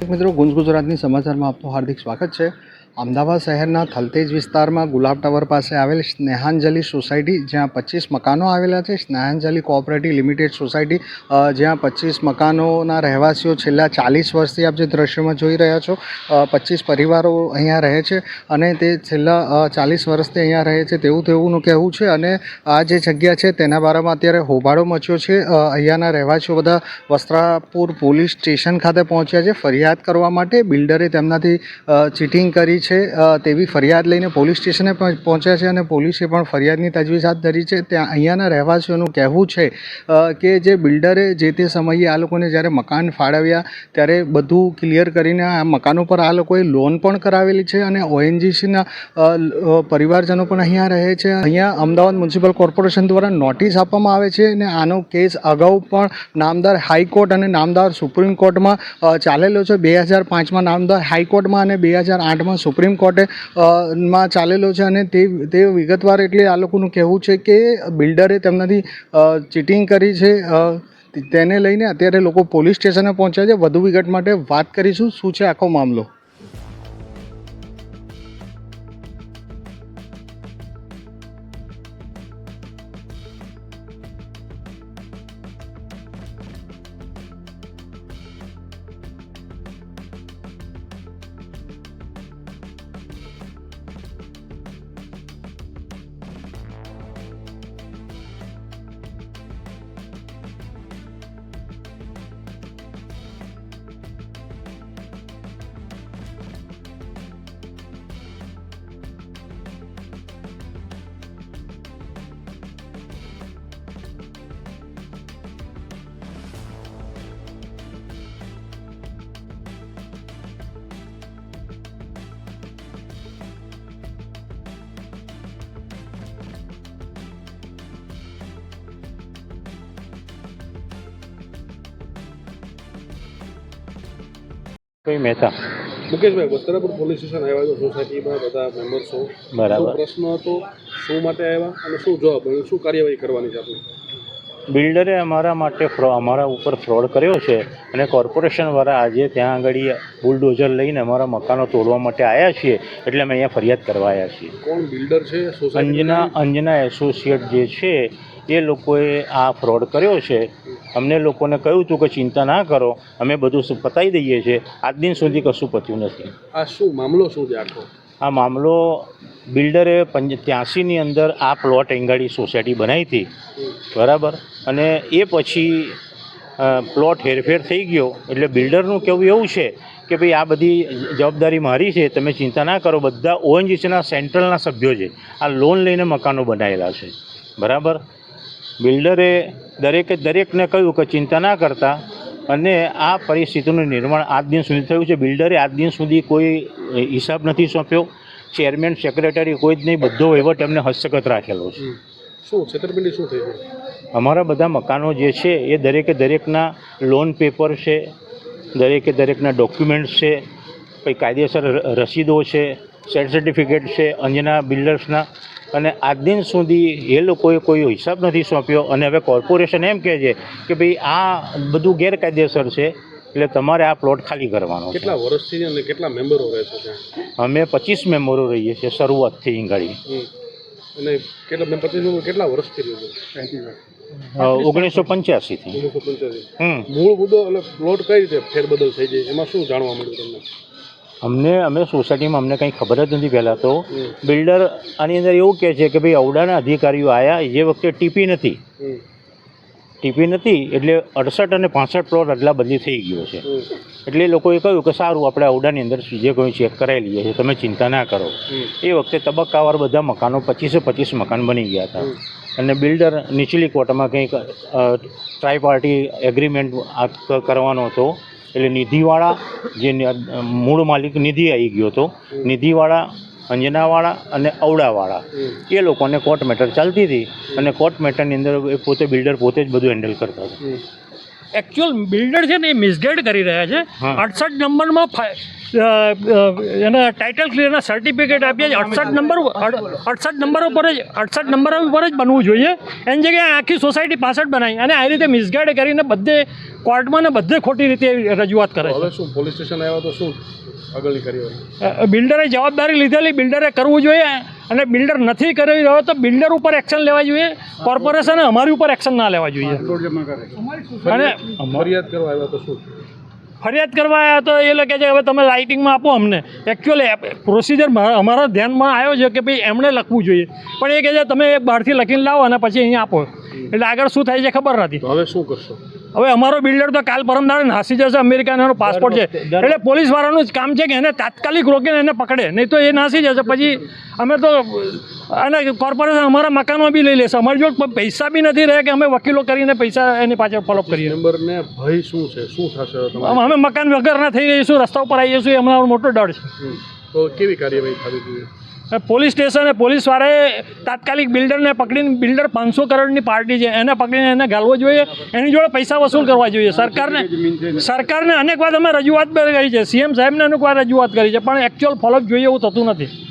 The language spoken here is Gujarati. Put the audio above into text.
મિત્રો ગુંજ ગુજરાતની સમાચારમાં આપનું હાર્દિક સ્વાગત છે. અમદાવાદ શહેરના થલતેજ વિસ્તારમાં ગુલાબ ટાવર પાસે આવેલ સ્નેહાંજલિ સોસાયટી, જ્યાં પચીસ મકાનો આવેલા છે. સ્નેહાંજલિ કોઓપરેટિવ લિમિટેડ સોસાયટી જ્યાં પચીસ મકાનોના રહેવાસીઓ છેલ્લા ચાલીસ વર્ષથી આપ જે દ્રશ્યમાં જોઈ રહ્યા છો પચીસ પરિવારો અહીંયા રહે છે અને તે છેલ્લા ચાલીસ વર્ષથી અહીંયા રહે છે. તેવું તેવુંનું કહેવું છે અને આ જે જગ્યા છે તેના બારામાં અત્યારે હોબાળો મચ્યો છે. અહીંયાના રહેવાસીઓ બધા વસ્ત્રાપુર પોલીસ સ્ટેશન ખાતે પહોંચ્યા છે ફરિયાદ કરવા માટે. બિલ્ડરે તેમનાથી ચીટિંગ કરી છે તેવી ફરિયાદ લઈને પોલીસ સ્ટેશને પહોંચ્યા છે અને પોલીસે પણ ફરિયાદની તજવીજ હાથ ધરી છે. ત્યાં અહીંયાના રહેવાસીઓનું કહેવું છે કે જે બિલ્ડરે જે તે સમયે આ લોકોને જ્યારે મકાન ફાળવ્યા, ત્યારે બધું ક્લિયર કરીને આ મકાનો પર આ લોકોએ લોન પણ કરાવેલી છે અને ઓએનજીસીના પરિવારજનો પણ અહીંયા રહે છે. અહીંયા અમદાવાદ મ્યુનિસિપલ કોર્પોરેશન દ્વારા નોટિસ આપવામાં આવે છે અને આનો કેસ અગાઉ પણ નામદાર હાઈકોર્ટ અને નામદાર સુપ્રીમ કોર્ટમાં ચાલેલો છે. બે હજાર પાંચમાં નામદાર હાઈકોર્ટમાં અને બે હજાર આઠમાં સુપ્રીમ કોર્ટે માં ચાલેલો છે અને તે તે વિગતવાર એટલે આ લોકોનું કહેવું છે કે બિલ્ડરે તેમનાથી ચીટિંગ કરી છે તેને લઈને અત્યારે લોકો પોલીસ સ્ટેશને પહોંચ્યા છે. વધુ વિગત માટે વાત કરીશું. શું છે આખો મામલો? કોઈ મહેતા. મુકેશભાઈ વસ્ત્રાપુર પોલીસ સ્ટેશન આવ્યા છો સોસાયટીમાં બધા મેમ્બર્સો બરાબર. પ્રશ્ન હતો શું માટે આવ્યા અને શું જવાબ મળ્યો? શું કાર્યવાહી કરવાની છે આપણે? બિલ્ડરે અમારા માટે ફ્રો અમારા ઉપર ફ્રોડ કર્યો છે અને કોર્પોરેશનવાળા આજે ત્યાં આગળ બુલડોઝર લઈને અમારા મકાનો તોડવા માટે આવ્યા છીએ એટલે અમે અહીંયા ફરિયાદ કરવા આવ્યા છીએ. કોણ બિલ્ડર છે અંજના અંજના એસોસિએટ જે છે એ લોકોએ આ ફ્રોડ કર્યો છે. અમને લોકોને કહ્યું હતું કે ચિંતા ના કરો અમે બધું પતાવી દઈએ છીએ. આજ દિન સુધી કશું પત્યું નથી. આ શું મામલો શું છે આખો? આ મામલો બિલ્ડરે પંચ ત્યાંસીની અંદર આ પ્લોટ એંગાડી સોસાયટી બનાવી હતી. બરાબર? અને એ પછી પ્લોટ હેરફેર થઈ ગયો. એટલે બિલ્ડરનું કહેવું એવું છે કે ભાઈ આ બધી જવાબદારી મારી છે તમે ચિંતા ના કરો. બધા ઓએનજીસીના સેન્ટ્રલના સભ્યો છે. આ લોન લઈને મકાનો બનાવેલા છે. બરાબર? બિલ્ડરે દરેકે દરેકને કહ્યું કે ચિંતા ના કરતા અને આ પરિસ્થિતિનું નિર્માણ આજ દિન સુધી થયું છે. બિલ્ડરે આજ દિન સુધી કોઈ હિસાબ નથી સોંપ્યો. ચેરમેન સેક્રેટરી કોઈ જ નહીં બધો વહીવટ એમને હસ્તગત રાખેલો છે. શું છેતરપિંડી શું થઈ છે અમારા બધા મકાનો જે છે એ દરેકે દરેકના લોન પેપર છે દરેકે દરેકના ડોક્યુમેન્ટ્સ છે કંઈ કાયદેસર રસીદો છે સેટ સર્ટિફિકેટ છે અંજના બિલ્ડર્સના અને આજ દિન સુધી એ લોકોએ કોઈ હિસાબ નથી સોંપ્યો. અને હવે કોર્પોરેશન એમ કહે છે કે ભાઈ આ બધું ગેરકાયદેસર છે એટલે તમારે આ પ્લોટ ખાલી કરવાનો કેટલા વર્ષથી અને કેટલા મેમ્બરો રહે છે અમે પચીસ મેમ્બરો રહીએ છીએ શરૂઆતથી ઈંગાડી. અને કેટલા પચીસ કેટલા વર્ષથી રહ્યો છે? ઓગણીસો પંચ્યાસી. હમ. મૂળ મુદ્દો એટલે પ્લોટ કઈ રીતે ફેરબદલ થઈ જાય એમાં શું જાણવા મળ્યું તમને? અમને અમે સોસાયટીમાં અમને કંઈ ખબર જ નથી પહેલાં તો. બિલ્ડર આની અંદર એવું કહે છે કે ભાઈ અવડાના અધિકારીઓ આવ્યા જે વખતે ટીપી નથી. ટીપી નથી એટલે અડસઠ અને પાસઠ પ્લોટ અદલા બદલી થઈ ગયો છે. એટલે એ લોકોએ કહ્યું કે સારું આપણે અવડાની અંદર જે કોઈ ચેક કરાવી લઈએ છીએ તમે ચિંતા ના કરો. એ વખતે તબક્કાવાર બધા મકાનો પચીસે પચીસ મકાન બની ગયા હતા. અને બિલ્ડર નીચલી કોર્ટમાં કંઈક ટ્રાય પાર્ટી એગ્રીમેન્ટ કરવાનો હતો. એટલે નિધિવાળા જે મૂળ માલિક નિધિ આવી ગયો હતો. નિધિવાળા અંજનાવાળા અને અવડાવાળા એ લોકોને કોર્ટ મેટર ચાલતી હતી અને કોર્ટ મેટરની અંદર એ પોતે બિલ્ડર પોતે જ બધું હેન્ડલ કરતા હતા. એકચ્યુઅલ બિલ્ડર છે ને એ મિસગાઈડ કરી રહ્યા છે. અડસઠ નંબરમાં એના એને ટાઇટલ ક્લિયરના સર્ટિફિકેટ આપ્યા છે અડસઠ નંબર અડસઠ નંબર ઉપર જ અડસઠ નંબર ઉપર જ બનવું જોઈએ. એની જગ્યાએ આખી સોસાયટી પાછળ બનાવી અને આ રીતે મિસગાઈડ કરીને બધે કોર્ટમાં ને બધે ખોટી રીતે રજૂઆત કરે છે. શું પોલીસ સ્ટેશન આવ્યા તો શું આગળની કરી બિલ્ડરે જવાબદારી લીધેલી. બિલ્ડરે કરવું જોઈએ. અને બિલ્ડર નથી કરી રહ્યો તો બિલ્ડર ઉપર એક્શન લેવા જોઈએ. કોર્પોરેશને અમારી ઉપર એક્શન ના લેવા જોઈએ. અને ફરિયાદ કરવા આવ્યા તો શું? ફરિયાદ કરવા આવ્યા તો એ લોકો છે હવે તમે લાઇટિંગમાં આપો અમને. એકચ્યુઅલી પ્રોસિજર અમારા ધ્યાનમાં આવ્યો છે કે ભાઈ એમણે લખવું જોઈએ. પણ એ કહે છે તમે બહારથી લખીને લાવો અને પછી અહીંયા આપો. એટલે આગળ શું થાય છે ખબર નથી. હવે શું કરશો? હવે અમારો બિલ્ડર તો કાલ પરમ દાડે નાસી જશે અમેરિકાનો એનો પાસપોર્ટ છે. એટલે પોલીસવાળાનું જ કામ છે કે એને તાત્કાલિક રોકીને એને પકડે. નહીં તો એ નાસી જશે. પછી અમે તો અને કોર્પોરેશન અમારા મકાનો બી લઈ લેશે. અમારી જોડે પૈસા બી નથી રહે કે અમે વકીલો કરીને પૈસા એની પાછળ ફોલોઅપ કરીએ. નંબરને ભય શું છે? શું થશે તમારે? અમે મકાન વગરના થઈ જઈશું રસ્તા ઉપર આવી જઈશું એ અમારો મોટો ડર છે. તો કેવી કાર્યવાહી થવી જોઈએ? પોલીસ સ્ટેશને પોલીસવાળાએ તાત્કાલિક બિલ્ડરને પકડીને, બિલ્ડર પાંચસો કરોડની પાર્ટી છે, એને પકડીને એને ગાલવો જોઈએ, એની જોડે પૈસા વસૂલ કરવા જોઈએ. સરકારને સરકારને અનેક વાર અમે રજૂઆત કરી છે, સીએમ સાહેબને અનેક રજૂઆત કરી છે, પણ એકચ્યુઅલ ફોલોઅપ જોઈએ એવું થતું નથી.